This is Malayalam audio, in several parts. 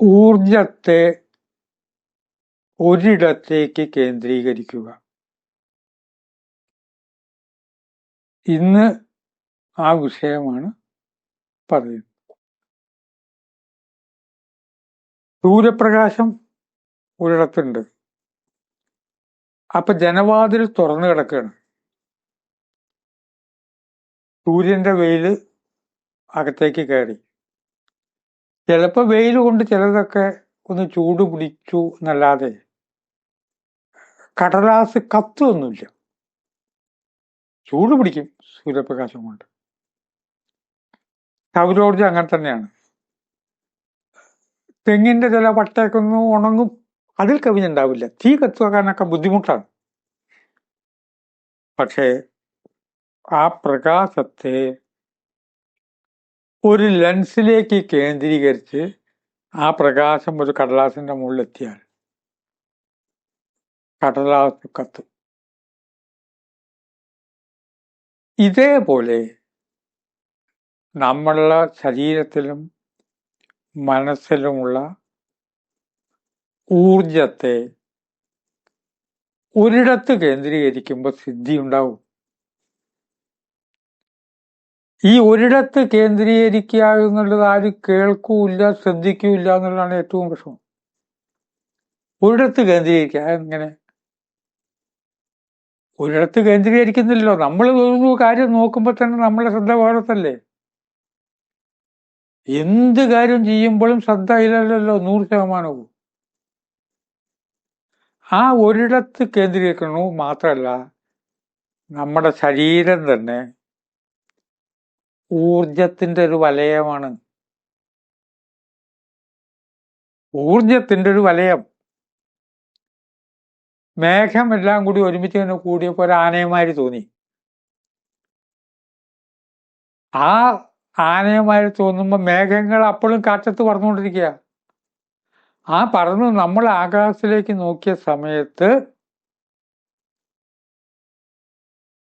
ഊർജത്തെ ഒരിടത്തേക്ക് കേന്ദ്രീകരിക്കുക. ഇന്ന് ആ വിഷയമാണ് പറയുന്നത്. സൂര്യപ്രകാശം ഒരിടത്തുണ്ട്. അപ്പൊ ജനവാതിൽ തുറന്നു കിടക്കുകയാണ്. സൂര്യന്റെ വെയിൽ അകത്തേക്ക് കയറി. ചിലപ്പോ വെയിൽ കൊണ്ട് ചിലതൊക്കെ ഒന്ന് ചൂട് പിടിച്ചു എന്നല്ലാതെ കടലാസ് കത്തൊന്നുമില്ല ചൂട് പിടിക്കും സൂര്യപ്രകാശം കൊണ്ട്. സൗരോർജം അങ്ങനെ തന്നെയാണ്. തെങ്ങിന്റെ ചില പട്ടയൊക്കെ ഒന്ന് ഉണങ്ങും അതിൽ കവിഞ്ഞുണ്ടാവില്ല. തീ കത്തുവാക്കാനൊക്കെ ബുദ്ധിമുട്ടാണ്. പക്ഷേ ആ പ്രകാശത്തെ ഒരു ലെൻസിലേക്ക് കേന്ദ്രീകരിച്ച് ആ പ്രകാശം ഒരു കടലാസിന്റെ മുകളിലെത്തിയാൽ കടലാസ് കത്തും. ഇതേപോലെ നമ്മളുടെ ശരീരത്തിലും മനസ്സിലുമുള്ള ഊർജത്തെ ഒരിടത്ത് കേന്ദ്രീകരിക്കുമ്പോൾ സിദ്ധി ഉണ്ടാവും ഈ ഒരിടത്ത് കേന്ദ്രീകരിക്കുക എന്നുള്ളത് ആരും കേൾക്കൂല്ല ശ്രദ്ധിക്കൂല്ല എന്നുള്ളതാണ് ഏറ്റവും പ്രശ്നം. ഒരിടത്ത് കേന്ദ്രീകരിക്കുക എങ്ങനെ ഒരിടത്ത് കേന്ദ്രീകരിക്കുന്നില്ലല്ലോ. നമ്മൾ ഒരു കാര്യം നോക്കുമ്പോൾ തന്നെ നമ്മളെ ശ്രദ്ധ വേറത്തല്ലേ? എന്ത് കാര്യം ചെയ്യുമ്പോഴും ശ്രദ്ധ ഇല്ലല്ലോ നൂറ് ശതമാനവും. ആ ഒരിടത്ത് കേന്ദ്രീകരിക്കണു മാത്രമല്ല നമ്മുടെ ശരീരം തന്നെ ഊർജത്തിന്റെ ഒരു വലയമാണ്. ഊർജത്തിന്റെ ഒരു വലയം. മേഘം എല്ലാം കൂടി ഒരുമിച്ച് തന്നെ കൂടിയപ്പോൾ ഒരു ആനയമാര് തോന്നി. ആ ആനയമാര് തോന്നുമ്പോൾ മേഘങ്ങൾ അപ്പോഴും കാറ്റത്ത് പറന്നുകൊണ്ടിരിക്കുക ആ പറന്ന് നമ്മൾ ആകാശത്തിലേക്ക് നോക്കിയ സമയത്ത്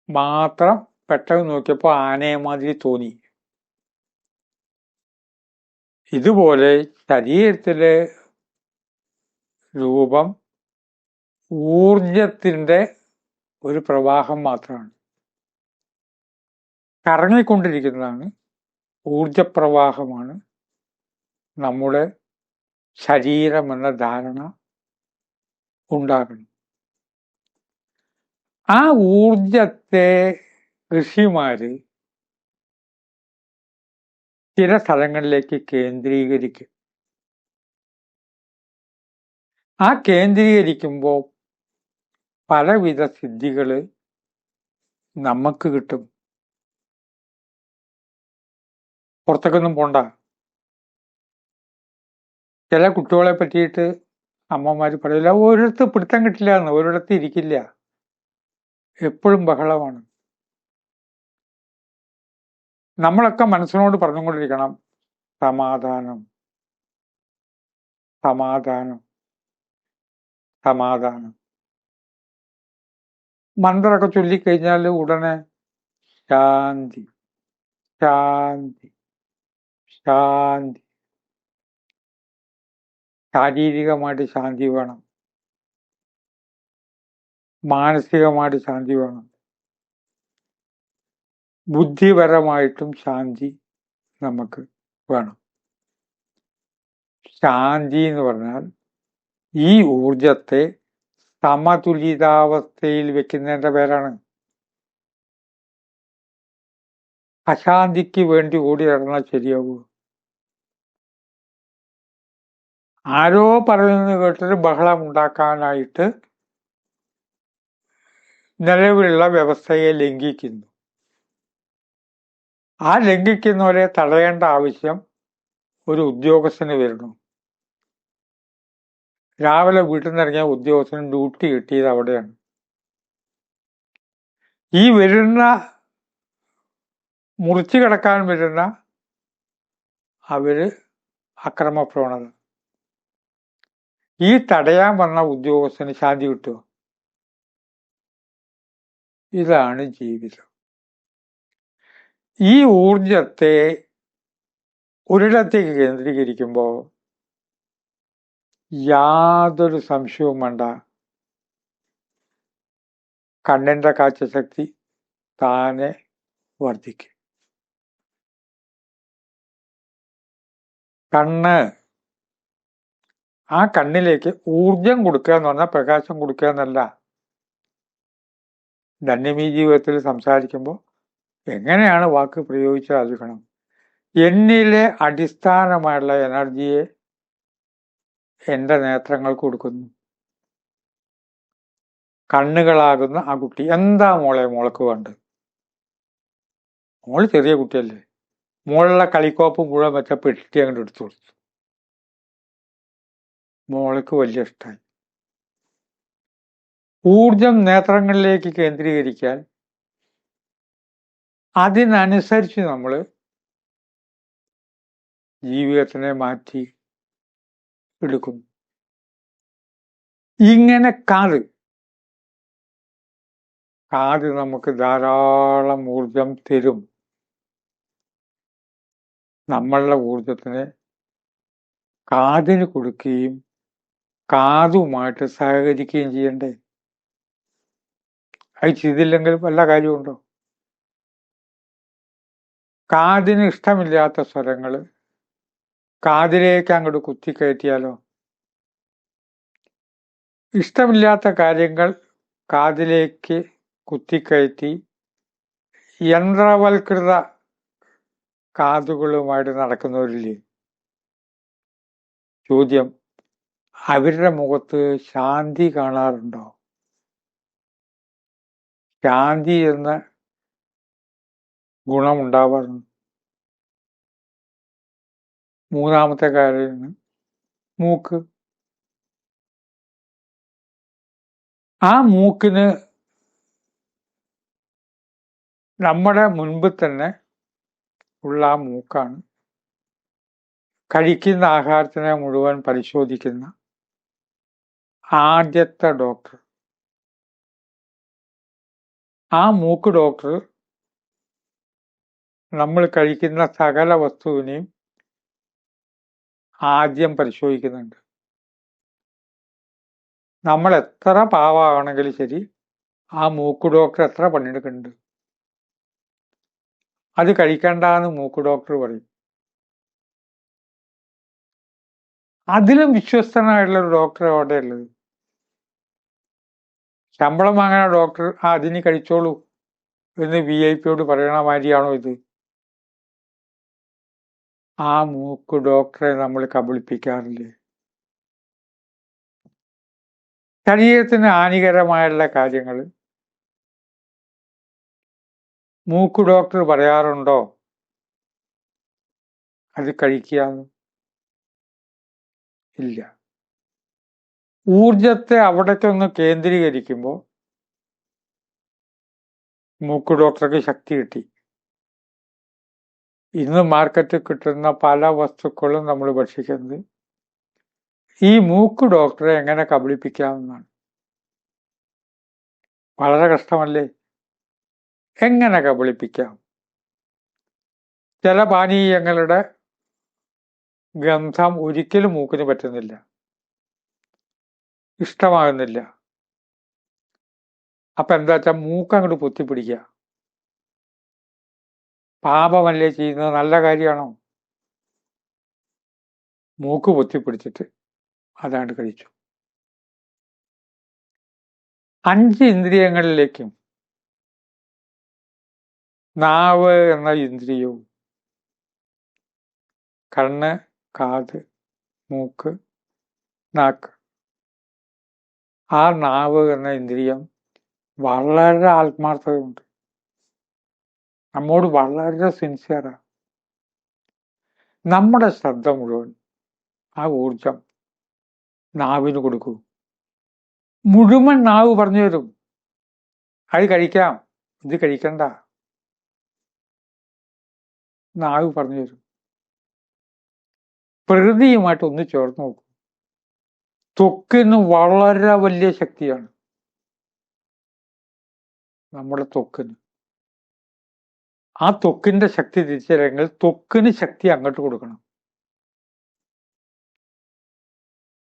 മാത്രം പെട്ടെന്ന് നോക്കിയപ്പോൾ ആനയെ മാതിരി തോന്നി. ഇതുപോലെ ശരീരത്തിലെ രൂപം ഊർജത്തിന്റെ ഒരു പ്രവാഹം മാത്രമാണ്. കറങ്ങിക്കൊണ്ടിരിക്കുന്നതാണ് ഊർജപ്രവാഹമാണ് നമ്മുടെ ശരീരമെന്ന ധാരണ ഉണ്ടാകണം ആ ഊർജത്തെ ഋഷിമാര് ചില സ്ഥലങ്ങളിലേക്ക് കേന്ദ്രീകരിക്കും. ആ കേന്ദ്രീകരിക്കുമ്പോൾ പലവിധ സിദ്ധികൾ നമുക്ക് കിട്ടും. പുറത്തേക്കൊന്നും പോണ്ട. ചില കുട്ടികളെ പറ്റിയിട്ട് അമ്മമാർ പറയില്ല ഒരിടത്ത് പിടുത്തം കിട്ടില്ല എന്ന് ഒരിടത്ത് ഇരിക്കില്ല. എപ്പോഴും ബഹളമാണ്. നമ്മളൊക്കെ മനസ്സിനോട് പറഞ്ഞുകൊണ്ടിരിക്കണം. സമാധാനം. സമാധാനം. സമാധാനം. മന്ത്രമൊക്കെ ചൊല്ലിക്കഴിഞ്ഞാൽ ഉടനെ ശാന്തി. ശാന്തി. ശാന്തി. ശാരീരികമായിട്ട് ശാന്തി വേണം. മാനസികമായിട്ട് ശാന്തി വേണം. ബുദ്ധിപരമായിട്ടും ശാന്തി നമുക്ക് വേണം. ശാന്തി എന്ന് പറഞ്ഞാൽ ഈ ഊർജത്തെ സമതുലിതാവസ്ഥയിൽ വെക്കുന്നതിന്റെ പേരാണ്. അശാന്തിക്ക് വേണ്ടി ഓടി നടന്നാൽ ശരിയാവൂ? ആരോ പറയുന്നത് കേട്ടിട്ട് ബഹളം ഉണ്ടാക്കാനായിട്ട് നിലവിലുള്ള വ്യവസ്ഥയെ ലംഘിക്കുന്നു. ആ ലംഘിക്കുന്നവരെ തടയേണ്ട ആവശ്യം ഒരു ഉദ്യോഗസ്ഥന് വരുന്നു. രാവിലെ വീട്ടിൽ നിന്ന് ഇറങ്ങിയ ഉദ്യോഗസ്ഥന് ഡ്യൂട്ടി കിട്ടിയത് അവിടെയാണ്. ഈ വരുന്ന മുറിച്ചു കിടക്കാൻ വരുന്ന അവർ അക്രമപ്രവണത. ഈ തടയാൻ വന്ന ഉദ്യോഗസ്ഥന് ശാന്തി കിട്ടുമോ ഇതാണ് ജീവിതം. ഈ ഊർജത്തെ ഒരിടത്തേക്ക് കേന്ദ്രീകരിക്കുമ്പോൾ യാതൊരു സംശയവും വേണ്ട. കണ്ണിന്റെ കാഴ്ചശക്തി താനെ വർദ്ധിക്കും. കണ്ണ് ആ കണ്ണിലേക്ക് ഊർജം കൊടുക്കുക എന്ന് പറഞ്ഞാൽ പ്രകാശം കൊടുക്കുക എന്നല്ല. ധന്യമീ ജീവിതത്തിൽ സംസാരിക്കുമ്പോൾ എങ്ങനെയാണ് വാക്ക് പ്രയോഗിച്ചായിരിക്കണം എന്നിലെ അടിസ്ഥാനമായുള്ള എനർജിയെ എന്റെ നേത്രങ്ങൾ കൊടുക്കുന്നു. കണ്ണുകളാകുന്ന ആ കുട്ടി. എന്താ മോളെ മോൾക്ക് വേണ്ടത്? മോൾ ചെറിയ കുട്ടിയല്ലേ. മോളുടെ കളിക്കോപ്പും മുഴുവൻ വെച്ച പെട്ടി അങ്ങോട്ട് എടുത്തു കൊടുത്തു. മോൾക്ക് വലിയ ഇഷ്ടമായി ഊർജം നേത്രങ്ങളിലേക്ക് കേന്ദ്രീകരിക്കാൻ അതിനനുസരിച്ച് നമ്മൾ ജീവിതത്തിനെ മാറ്റി എടുക്കുന്നു ഇങ്ങനെ കാത്. കാത് നമുക്ക് ധാരാളം ഊർജം തരും. നമ്മളുടെ ഊർജത്തിനെ കാതിന് കൊടുക്കുകയും കാതുമായിട്ട് സഹകരിക്കുകയും ചെയ്യണ്ടേ? അത് ചെയ്തില്ലെങ്കിൽ വല്ല കാര്യമുണ്ടോ? കാതിന് ഇഷ്ടമില്ലാത്ത സ്വരങ്ങൾ കാതിലേക്ക് അങ്ങോട്ട് കുത്തിക്കയറ്റിയാലോ? ഇഷ്ടമില്ലാത്ത കാര്യങ്ങൾ കാതിലേക്ക് കുത്തിക്കയറ്റി യന്ത്രവൽകൃത കാതുകളുമായിട്ട് നടക്കുന്നവരില്ലേ? ചോദ്യം അവരുടെ മുഖത്ത് ശാന്തി കാണാറുണ്ടോ? ശാന്തി എന്ന ഗുണമുണ്ടാവാറുണ്ട്. മൂന്നാമത്തെ കാര്യമാണ് മൂക്ക്. ആ മൂക്കിന് നമ്മുടെ മുൻപ് തന്നെ ഉള്ള ആ മൂക്കാണ്. കഴിക്കുന്ന ആഹാരത്തിനെ മുഴുവൻ പരിശോധിക്കുന്ന ആദ്യത്തെ ഡോക്ടർ. ആ മൂക്ക് ഡോക്ടർ നമ്മൾ കഴിക്കുന്ന സകല വസ്തുവിനെയും ആദ്യം പരിശോധിക്കുന്നുണ്ട്. നമ്മൾ എത്ര പാവമാണെങ്കിലും ശരി ആ മൂക്ക് ഡോക്ടർ എത്ര പണിയെടുക്കുന്നുണ്ട്? അത് കഴിക്കണ്ടെന്ന് മൂക്ക് ഡോക്ടർ പറയും. അതിലും വിശ്വസ്തനായിട്ടുള്ള ഒരു ഡോക്ടർ അവിടെ ഉള്ളത്? ശമ്പളം വാങ്ങുന്ന ഡോക്ടർ ആ അതിന് കഴിച്ചോളൂ എന്ന് വി ഐ പിയോട് പറയണ മാതിരിയാണോ ഇത്? ആ മൂക്ക് ഡോക്ടറെ നമ്മൾ കബളിപ്പിക്കാറില്ലേ? ശരീരത്തിന് ഹാനികരമായുള്ള കാര്യങ്ങൾ. മൂക്ക് ഡോക്ടർ പറയാറുണ്ടോ? അത് കഴിക്കുക ഇല്ല. ഊർജത്തെ അവിടേക്കൊന്ന് കേന്ദ്രീകരിക്കുമ്പോൾ മൂക്ക് ഡോക്ടർക്ക് ശക്തി കിട്ടി. ഇന്ന് മാർക്കറ്റിൽ കിട്ടുന്ന പല വസ്തുക്കളും നമ്മൾ ഭക്ഷിക്കുന്നത്. ഈ മൂക്ക് ഡോക്ടറെ എങ്ങനെ കബളിപ്പിക്കാമെന്നാണ് വളരെ കഷ്ടമല്ലേ? എങ്ങനെ കബളിപ്പിക്കാം? ചില പാനീയങ്ങളുടെ ഗന്ധം ഒരിക്കലും മൂക്കിന് പറ്റുന്നില്ല. ഇഷ്ടമാകുന്നില്ല. അപ്പൊ എന്താ വെച്ചാൽ മൂക്ക് അങ്ങോട്ട് പൊത്തിപ്പിടിക്കുക. പാപമല്ലേ ചെയ്യുന്നത്? നല്ല കാര്യമാണോ? മൂക്ക് പൊത്തിപ്പിടിച്ചിട്ട് അതാണ്ട് കഴിച്ചു. അഞ്ച് ഇന്ദ്രിയങ്ങളിലേക്കും നാവ് എന്ന ഇന്ദ്രിയവും കണ്ണ് കാത് മൂക്ക് നാക്ക്. ആ നാവ് എന്ന ഇന്ദ്രിയം വളരെ ആത്മാർത്ഥതയുണ്ട്. നമ്മോട് വളരെ സിൻസിയറാണ് നമ്മുടെ ശ്രദ്ധ മുഴുവൻ ആ ഊർജം നാവിന് കൊടുക്കൂ. മുഴുവൻ നാവ് പറഞ്ഞു തരും. അത് കഴിക്കാം. ഇത് കഴിക്കണ്ട. നാവ് പറഞ്ഞു തരും. പ്രകൃതിയുമായിട്ട് ഒന്ന് ചേർന്ന് നോക്കും. ത്വക്കിന് വളരെ വലിയ ശക്തിയാണ്. നമ്മുടെ ത്വക്കിന്. ആ ത്വക്കിന്റെ ശക്തി തിരിച്ചറിയെങ്കിൽ ത്വക്കിന് ശക്തി അങ്ങോട്ട് കൊടുക്കണം.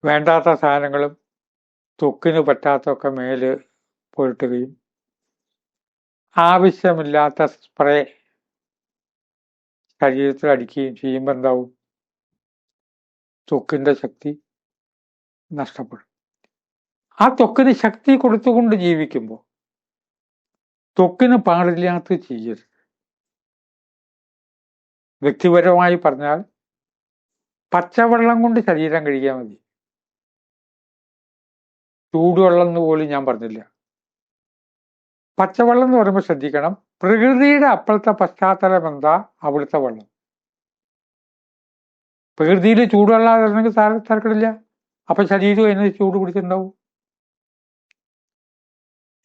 വേണ്ടാത്ത സാധനങ്ങളും ത്വക്കിന് പറ്റാത്തൊക്കെ മേൽ പുരട്ടുകയും ആവശ്യമില്ലാത്ത സ്പ്രേ ശരീരത്തിൽ അടിക്കുകയും ചെയ്യുമ്പോൾ എന്താവും? ത്വക്കിന്റെ ശക്തി നഷ്ടപ്പെടും. ആ ത്വക്കിന് ശക്തി കൊടുത്തുകൊണ്ട് ജീവിക്കുമ്പോൾ ത്വക്കിന് പാടില്ലാത്ത ചെയ്യരുത്. വ്യക്തിപരമായി പറഞ്ഞാൽ പച്ചവെള്ളം കൊണ്ട് ശരീരം കഴിക്കാൻ മതി. ചൂടുവെള്ളം എന്ന് പോലും ഞാൻ പറഞ്ഞില്ല. പച്ചവെള്ളം എന്ന് പറയുമ്പോൾ ശ്രദ്ധിക്കണം പ്രകൃതിയുടെ അപ്പോഴത്തെ പശ്ചാത്തലം എന്താ? അവിടുത്തെ വെള്ളം. പ്രകൃതിയിൽ ചൂടുവെള്ളാതിരുന്നെങ്കിൽ തരക്കിടില്ല. അപ്പൊ ശരീരം അതിന് ചൂട് പിടിച്ചിട്ടുണ്ടാവും?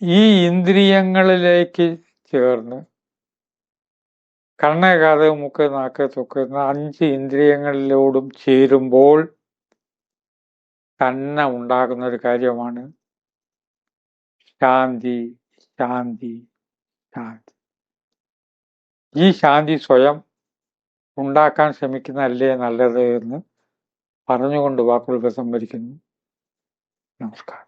ഈ ഇന്ദ്രിയങ്ങളിലേക്ക് ചേർന്ന് കണ്ണ് കാത് മുക്ക് നാക്ക് തൊക്ക് എന്ന അഞ്ച് ഇന്ദ്രിയങ്ങളിലോടും ചേരുമ്പോൾ തന്നെ ഉണ്ടാകുന്ന ഒരു കാര്യമാണ് ശാന്തി ശാന്തി ശാന്തി. ഈ ശാന്തി സ്വയം ഉണ്ടാക്കാൻ ശ്രമിക്കുന്നതല്ലേ നല്ലത് എന്ന് പറഞ്ഞുകൊണ്ട് വാക്കുകൾ ഉപസംഹരിക്കുന്നു നമസ്കാരം.